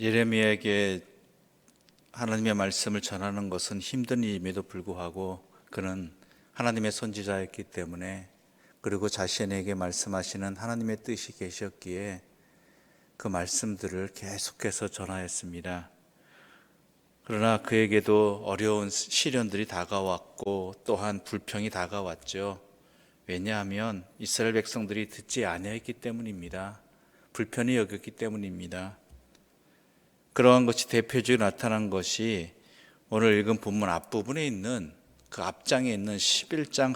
예레미야에게 하나님의 말씀을 전하는 것은 힘든 일임에도 불구하고 그는 하나님의 선지자였기 때문에 그리고 자신에게 말씀하시는 하나님의 뜻이 계셨기에 그 말씀들을 계속해서 전하였습니다. 그러나 그에게도 어려운 시련들이 다가왔고 또한 불평이 다가왔죠. 왜냐하면 이스라엘 백성들이 듣지 아니했기 때문입니다. 불편히 여겼기 때문입니다. 그러한 것이 대표적으로 나타난 것이 오늘 읽은 본문 앞부분에 있는 그 앞장에 있는 11장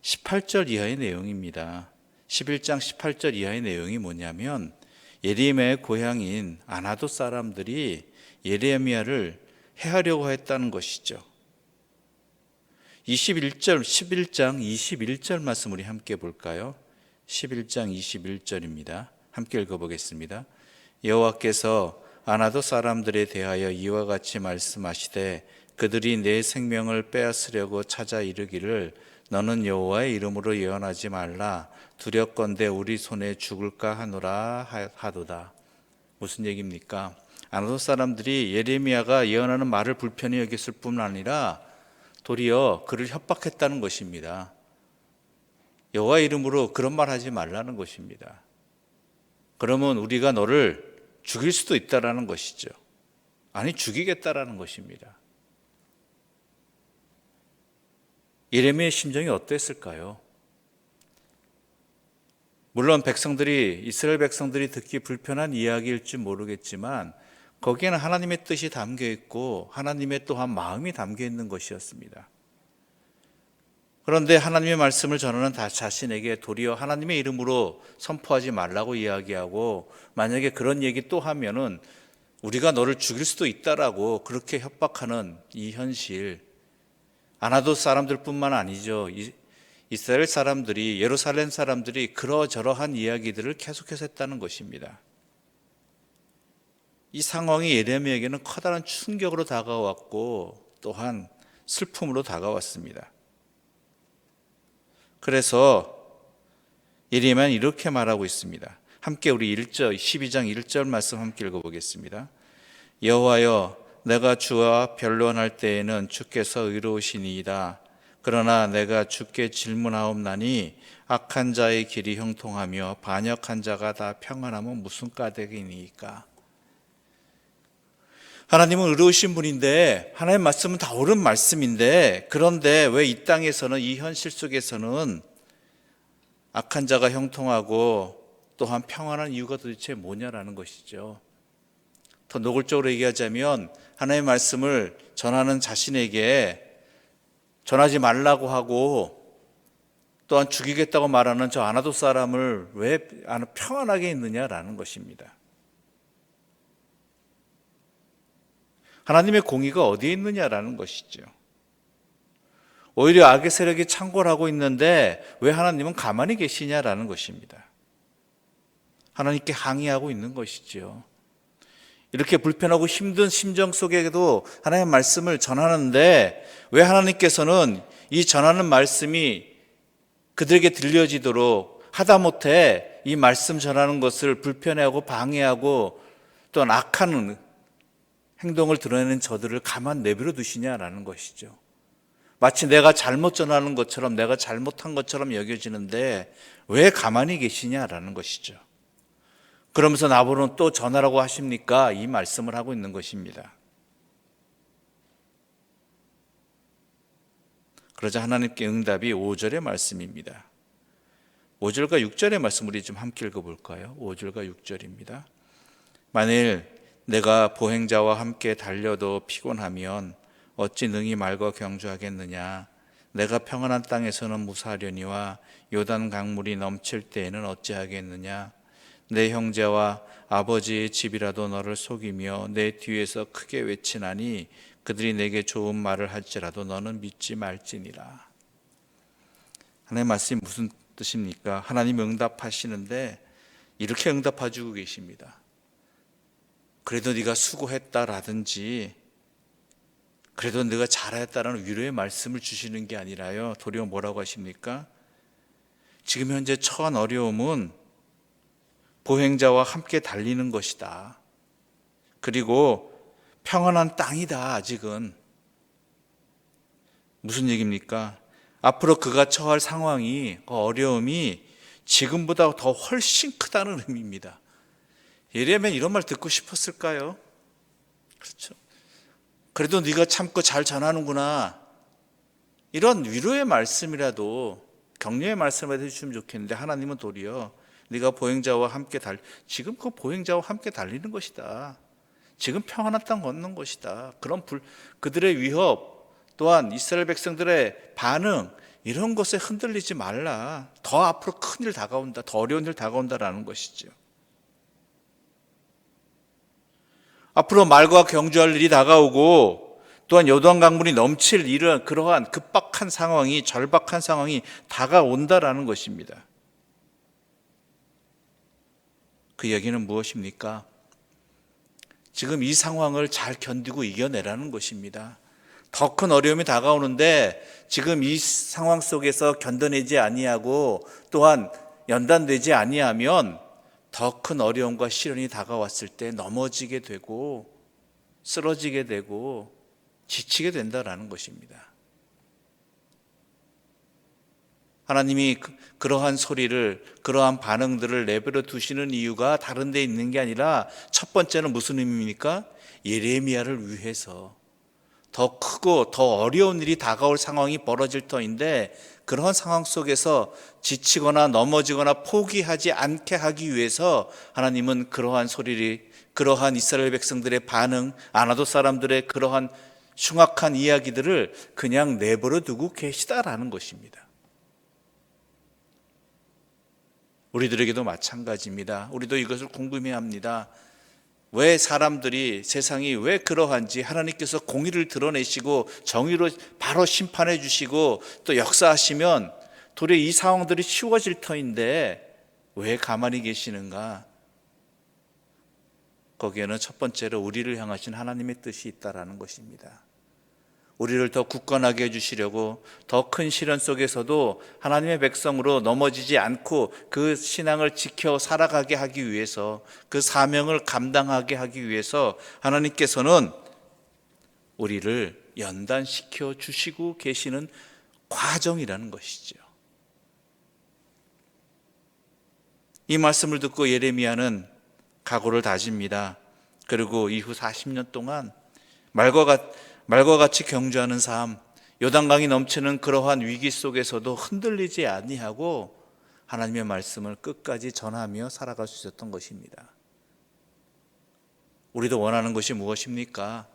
18절 이하의 내용입니다. 11장 18절 이하의 내용이 뭐냐면 예레미야의 고향인 아나도 사람들이 예레미야를 해하려고 했다는 것이죠. 21절 11장 21절 말씀 우리 함께 볼까요? 11장 21절입니다. 함께 읽어 보겠습니다. 여호와께서 아나도 사람들에 대하여 이와 같이 말씀하시되 그들이 내 생명을 빼앗으려고 찾아 이르기를 너는 여호와의 이름으로 예언하지 말라 두렵건대 우리 손에 죽을까 하노라 하도다. 무슨 얘기입니까? 아나도 사람들이 예레미야가 예언하는 말을 불편히 여겼을 뿐 아니라 도리어 그를 협박했다는 것입니다. 여호와 이름으로 그런 말 하지 말라는 것입니다. 그러면 우리가 너를 죽일 수도 있다라는 것이죠. 아니 죽이겠다라는 것입니다. 예레미야의 심정이 어땠을까요? 물론 백성들이 이스라엘 백성들이 듣기 불편한 이야기일지 모르겠지만 거기에는 하나님의 뜻이 담겨 있고 하나님의 또한 마음이 담겨 있는 것이었습니다. 그런데 하나님의 말씀을 전하는 다 자신에게 도리어 하나님의 이름으로 선포하지 말라고 이야기하고 만약에 그런 얘기 또 하면은 우리가 너를 죽일 수도 있다라고 그렇게 협박하는 이 현실 아나도 사람들뿐만 아니죠. 이스라엘 사람들이 예루살렘 사람들이 그러저러한 이야기들을 계속해서 했다는 것입니다. 이 상황이 예레미야에게는 커다란 충격으로 다가왔고 또한 슬픔으로 다가왔습니다. 그래서 예레미야는 이렇게 말하고 있습니다. 함께 우리 1절 12장 1절 말씀 함께 읽어 보겠습니다. 여호와여 내가 주와 변론할 때에는 주께서 의로우시니이다. 그러나 내가 주께 질문하옵나니 악한 자의 길이 형통하며 반역한 자가 다 평안하면 무슨 까닭이니까? 하나님은 의로우신 분인데 하나님 말씀은 다 옳은 말씀인데 그런데 왜 이 땅에서는 이 현실 속에서는 악한 자가 형통하고 또한 평안한 이유가 도대체 뭐냐라는 것이죠. 더 노골적으로 얘기하자면 하나님의 말씀을 전하는 자신에게 전하지 말라고 하고 또한 죽이겠다고 말하는 저 아나도 사람을 왜 평안하게 있느냐라는 것입니다. 하나님의 공의가 어디에 있느냐라는 것이죠. 오히려 악의 세력이 창궐 하고 있는데 왜 하나님은 가만히 계시냐라는 것입니다. 하나님께 항의하고 있는 것이죠. 이렇게 불편하고 힘든 심정 속에도 하나님의 말씀을 전하는데 왜 하나님께서는 이 전하는 말씀이 그들에게 들려지도록 하다못해 이 말씀 전하는 것을 불편해하고 방해하고 또 악한 행동을 드러내는 저들을 가만 내버려 두시냐라는 것이죠. 마치 내가 잘못 전하는 것처럼 내가 잘못한 것처럼 여겨지는데 왜 가만히 계시냐라는 것이죠. 그러면서 나보고는 또 전하라고 하십니까? 이 말씀을 하고 있는 것입니다. 그러자 하나님께 응답이 5절의 말씀입니다. 5절과 6절의 말씀 우리 좀 함께 읽어볼까요? 5절과 6절입니다. 만일 내가 보행자와 함께 달려도 피곤하면 어찌 능히 말과 경주하겠느냐? 내가 평안한 땅에서는 무사하려니와 요단 강물이 넘칠 때에는 어찌하겠느냐? 내 형제와 아버지의 집이라도 너를 속이며 내 뒤에서 크게 외치나니 그들이 내게 좋은 말을 할지라도 너는 믿지 말지니라. 하나님 말씀이 무슨 뜻입니까? 하나님 응답하시는데 이렇게 응답해주고 계십니다. 그래도 네가 수고했다라든지 그래도 네가 잘했다라는 위로의 말씀을 주시는 게 아니라요. 도리어 뭐라고 하십니까? 지금 현재 처한 어려움은 보행자와 함께 달리는 것이다. 그리고 평안한 땅이다, 아직은. 무슨 얘기입니까? 앞으로 그가 처할 상황이, 그 어려움이 지금보다 더 훨씬 크다는 의미입니다. 예레미야 이런 말 듣고 싶었을까요? 그렇죠. 그래도 네가 참고 잘 전하는구나. 이런 위로의 말씀이라도 격려의 말씀을 해주시면 좋겠는데 하나님은 도리어 네가 보행자와 함께 달 지금 그 보행자와 함께 달리는 것이다. 지금 평안한 땅 걷는 것이다. 그런 불, 그들의 위협 또한 이스라엘 백성들의 반응 이런 것에 흔들리지 말라. 더 앞으로 큰 일 다가온다. 더 어려운 일 다가온다라는 것이죠. 앞으로 말과 경주할 일이 다가오고 또한 요단 강물이 넘칠 이런 그러한 급박한 상황이 절박한 상황이 다가온다라는 것입니다. 그 얘기는 무엇입니까? 지금 이 상황을 잘 견디고 이겨내라는 것입니다. 더 큰 어려움이 다가오는데 지금 이 상황 속에서 견뎌내지 아니하고 또한 연단되지 아니하면 더 큰 어려움과 시련이 다가왔을 때 넘어지게 되고 쓰러지게 되고 지치게 된다라는 것입니다. 하나님이 그- 그러한 소리를 그러한 반응들을 내버려 두시는 이유가 다른 데 있는 게 아니라 첫 번째는 무슨 의미입니까? 예레미야를 위해서 더 크고 더 어려운 일이 다가올 상황이 벌어질 터인데 그런 상황 속에서 지치거나 넘어지거나 포기하지 않게 하기 위해서 하나님은 그러한 소리를 그러한 이스라엘 백성들의 반응, 아나도 사람들의 그러한 흉악한 이야기들을 그냥 내버려 두고 계시다라는 것입니다. 우리들에게도 마찬가지입니다. 우리도 이것을 궁금해 합니다. 왜 사람들이 세상이 왜 그러한지 하나님께서 공의를 드러내시고 정의로 바로 심판해 주시고 또 역사하시면 도리어 이 상황들이 쉬워질 터인데 왜 가만히 계시는가? 거기에는 첫 번째로 우리를 향하신 하나님의 뜻이 있다라는 것입니다. 우리를 더 굳건하게 해주시려고 더 큰 시련 속에서도 하나님의 백성으로 넘어지지 않고 그 신앙을 지켜 살아가게 하기 위해서 그 사명을 감당하게 하기 위해서 하나님께서는 우리를 연단시켜 주시고 계시는 과정이라는 것이죠. 이 말씀을 듣고 예레미야는 각오를 다집니다. 그리고 이후 40년 동안 말과 같 말과 같이 경주하는 삶, 요단강이 넘치는 그러한 위기 속에서도 흔들리지 아니하고 하나님의 말씀을 끝까지 전하며 살아갈 수 있었던 것입니다. 우리도 원하는 것이 무엇입니까?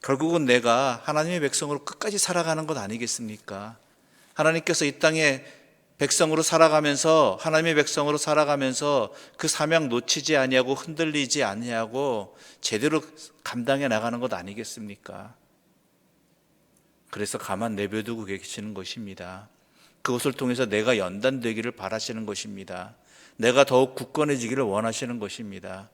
결국은 내가 하나님의 백성으로 끝까지 살아가는 것 아니겠습니까? 하나님께서 이 땅에 백성으로 살아가면서 하나님의 백성으로 살아가면서 그 사명 놓치지 아니하고 흔들리지 아니하고 제대로 감당해 나가는 것 아니겠습니까? 그래서 가만 내버려두고 계시는 것입니다. 그것을 통해서 내가 연단되기를 바라시는 것입니다. 내가 더욱 굳건해지기를 원하시는 것입니다.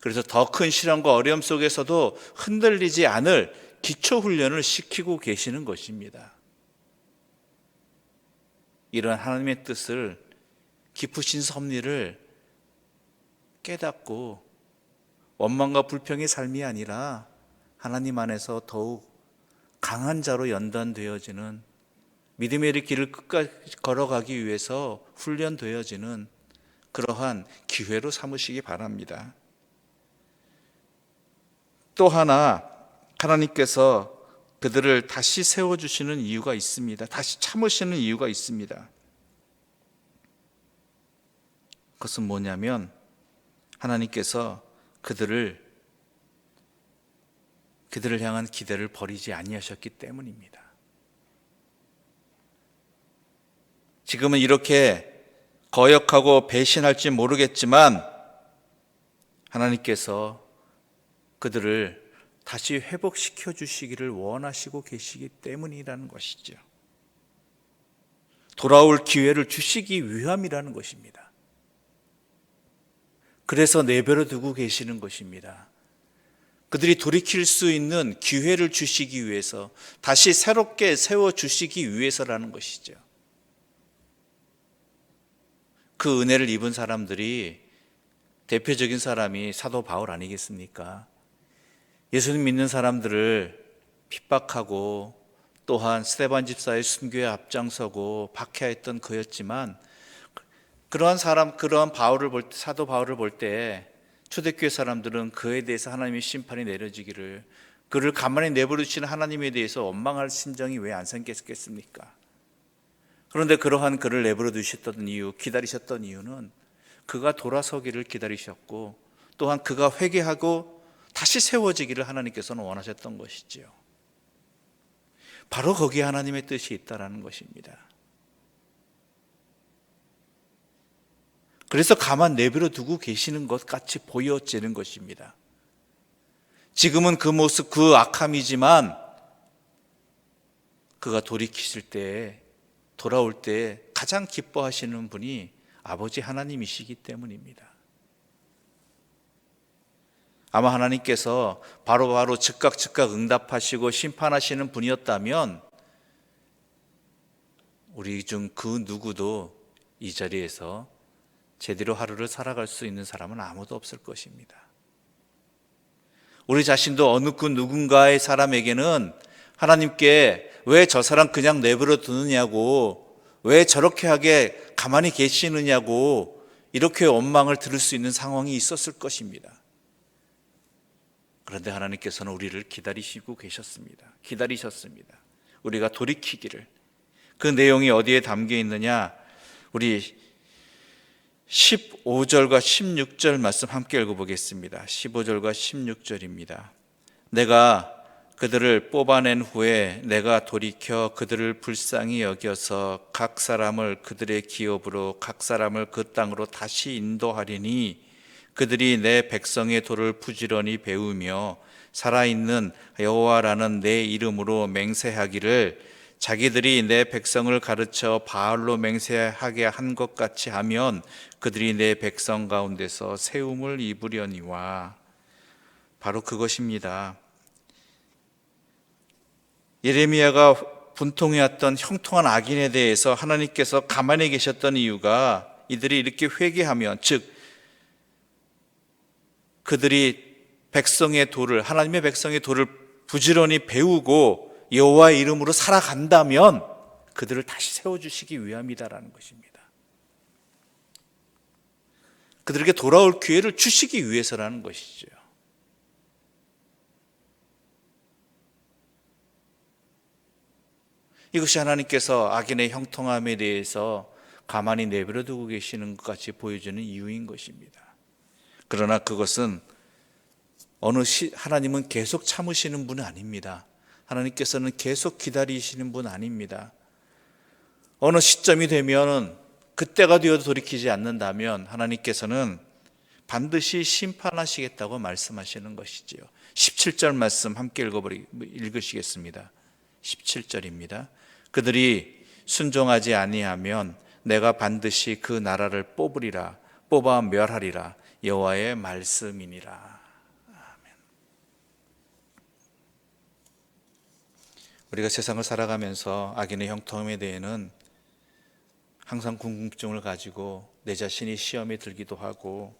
그래서 더 큰 시련과 어려움 속에서도 흔들리지 않을 기초 훈련을 시키고 계시는 것입니다. 이런 하나님의 뜻을 깊으신 섭리를 깨닫고 원망과 불평의 삶이 아니라 하나님 안에서 더욱 강한 자로 연단되어지는 믿음의 길을 끝까지 걸어가기 위해서 훈련되어지는 그러한 기회로 삼으시기 바랍니다. 또 하나 하나님께서 그들을 다시 세워 주시는 이유가 있습니다. 다시 참으시는 이유가 있습니다. 그것은 뭐냐면 하나님께서 그들을 그들을 향한 기대를 버리지 아니하셨기 때문입니다. 지금은 이렇게 거역하고 배신할지 모르겠지만 하나님께서 그들을 다시 회복시켜 주시기를 원하시고 계시기 때문이라는 것이죠. 돌아올 기회를 주시기 위함이라는 것입니다. 그래서 내버려 두고 계시는 것입니다. 그들이 돌이킬 수 있는 기회를 주시기 위해서 다시 새롭게 세워 주시기 위해서라는 것이죠. 그 은혜를 입은 사람들이 대표적인 사람이 사도 바울 아니겠습니까? 예수님 믿는 사람들을 핍박하고 또한 스테반 집사의 순교에 앞장서고 박해했던 그였지만 그러한 사람 그러한 바울을 볼 때, 사도 바울을 볼 때 초대교회 사람들은 그에 대해서 하나님의 심판이 내려지기를 그를 가만히 내버려 두시는 하나님에 대해서 원망할 심정이 왜 안 생겼겠습니까? 그런데 그러한 그를 내버려 두셨던 이유, 기다리셨던 이유는 그가 돌아서기를 기다리셨고 또한 그가 회개하고 다시 세워지기를 하나님께서는 원하셨던 것이지요. 바로 거기에 하나님의 뜻이 있다라는 것입니다. 그래서 가만 내버려 두고 계시는 것 같이 보여지는 것입니다. 지금은 그 모습, 그 악함이지만 그가 돌이키실 때, 돌아올 때 가장 기뻐하시는 분이 아버지 하나님이시기 때문입니다. 아마 하나님께서 바로바로 바로 즉각 즉각 응답하시고 심판하시는 분이었다면 우리 중 그 누구도 이 자리에서 제대로 하루를 살아갈 수 있는 사람은 아무도 없을 것입니다. 우리 자신도 어느 그 누군가의 사람에게는 하나님께 왜 저 사람 그냥 내버려 두느냐고 왜 저렇게 하게 가만히 계시느냐고 이렇게 원망을 들을 수 있는 상황이 있었을 것입니다. 그런데 하나님께서는 우리를 기다리시고 계셨습니다. 기다리셨습니다. 우리가 돌이키기를. 그 내용이 어디에 담겨 있느냐? 우리 15절과 16절 말씀 함께 읽어보겠습니다. 15절과 16절입니다. 내가 그들을 뽑아낸 후에 내가 돌이켜 그들을 불쌍히 여겨서 각 사람을 그들의 기업으로 각 사람을 그 땅으로 다시 인도하리니 그들이 내 백성의 도를 부지런히 배우며 살아있는 여호와라는 내 이름으로 맹세하기를 자기들이 내 백성을 가르쳐 바알로 맹세하게 한 것 같이 하면 그들이 내 백성 가운데서 세움을 입으려니와 바로 그것입니다. 예레미야가 분통해왔던 형통한 악인에 대해서 하나님께서 가만히 계셨던 이유가 이들이 이렇게 회개하면 즉 그들이 백성의 도를 하나님의 백성의 도를 부지런히 배우고 여호와의 이름으로 살아간다면 그들을 다시 세워 주시기 위함이다라는 것입니다. 그들에게 돌아올 기회를 주시기 위해서라는 것이죠. 이것이 하나님께서 악인의 형통함에 대해서 가만히 내버려 두고 계시는 것 같이 보여주는 이유인 것입니다. 그러나 그것은 어느 시, 하나님은 계속 참으시는 분은 아닙니다. 하나님께서는 계속 기다리시는 분 아닙니다. 어느 시점이 되면은 그때가 되어도 돌이키지 않는다면 하나님께서는 반드시 심판하시겠다고 말씀하시는 것이지요. 17절 말씀 함께 읽어버리, 읽으시겠습니다. 17절입니다. 그들이 순종하지 아니하면 내가 반드시 그 나라를 뽑으리라 뽑아 멸하리라 여호와의 말씀이니라. 아멘. 우리가 세상을 살아가면서 악인의 형통함에 대해는 항상 궁금증을 가지고 내 자신이 시험에 들기도 하고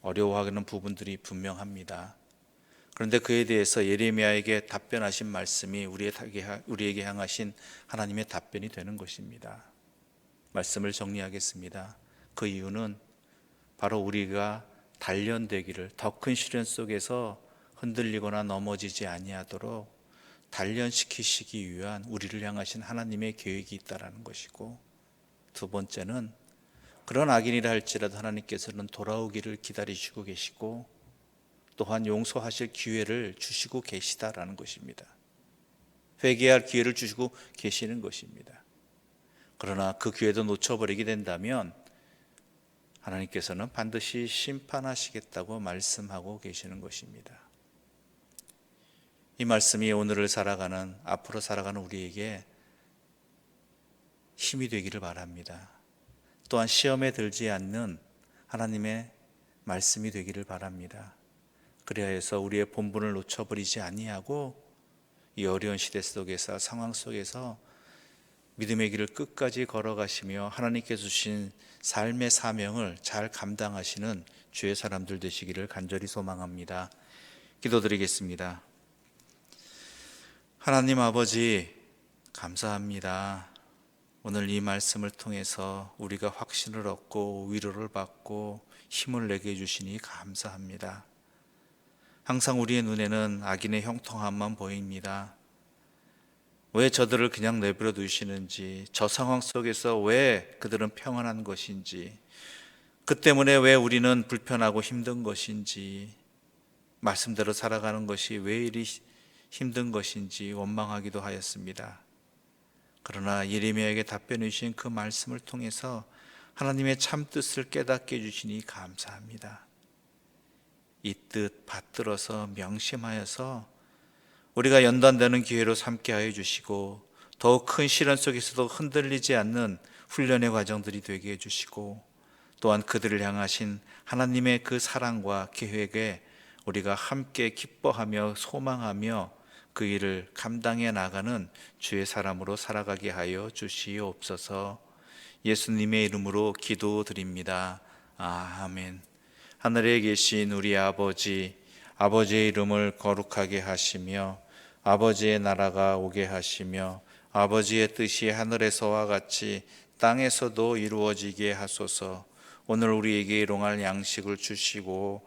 어려워하는 부분들이 분명합니다. 그런데 그에 대해서 예레미야에게 답변하신 말씀이 우리에게 향하신 하나님의 답변이 되는 것입니다. 말씀을 정리하겠습니다. 그 이유는 바로 우리가 단련되기를 더 큰 시련 속에서 흔들리거나 넘어지지 아니하도록 단련시키시기 위한 우리를 향하신 하나님의 계획이 있다라는 것이고 두 번째는 그런 악인이라 할지라도 하나님께서는 돌아오기를 기다리시고 계시고 또한 용서하실 기회를 주시고 계시다라는 것입니다. 회개할 기회를 주시고 계시는 것입니다. 그러나 그 기회도 놓쳐버리게 된다면 하나님께서는 반드시 심판하시겠다고 말씀하고 계시는 것입니다. 이 말씀이 오늘을 살아가는 앞으로 살아가는 우리에게 힘이 되기를 바랍니다. 또한 시험에 들지 않는 하나님의 말씀이 되기를 바랍니다. 그래야 해서 우리의 본분을 놓쳐버리지 아니하고 이 어려운 시대 속에서 상황 속에서 믿음의 길을 끝까지 걸어가시며 하나님께 주신 삶의 사명을 잘 감당하시는 주의 사람들 되시기를 간절히 소망합니다. 기도드리겠습니다. 하나님 아버지, 감사합니다. 오늘 이 말씀을 통해서 우리가 확신을 얻고 위로를 받고 힘을 내게 해주시니 감사합니다. 항상 우리의 눈에는 악인의 형통함만 보입니다. 왜 저들을 그냥 내버려 두시는지, 저 상황 속에서 왜 그들은 평안한 것인지, 그 때문에 왜 우리는 불편하고 힘든 것인지, 말씀대로 살아가는 것이 왜 이리 힘든 것인지 원망하기도 하였습니다. 그러나 예레미야에게 답변해 주신 그 말씀을 통해서 하나님의 참 뜻을 깨닫게 해 주시니 감사합니다. 이 뜻 받들어서 명심하여서 우리가 연단되는 기회로 삼게 하여 주시고 더욱 큰 시련 속에서도 흔들리지 않는 훈련의 과정들이 되게 해 주시고 또한 그들을 향하신 하나님의 그 사랑과 계획에 우리가 함께 기뻐하며 소망하며 그 일을 감당해 나가는 주의 사람으로 살아가게 하여 주시옵소서. 예수님의 이름으로 기도드립니다. 아멘. 하늘에 계신 우리 아버지, 아버지의 이름을 거룩하게 하시며 아버지의 나라가 오게 하시며 아버지의 뜻이 하늘에서와 같이 땅에서도 이루어지게 하소서. 오늘 우리에게 일용할 양식을 주시고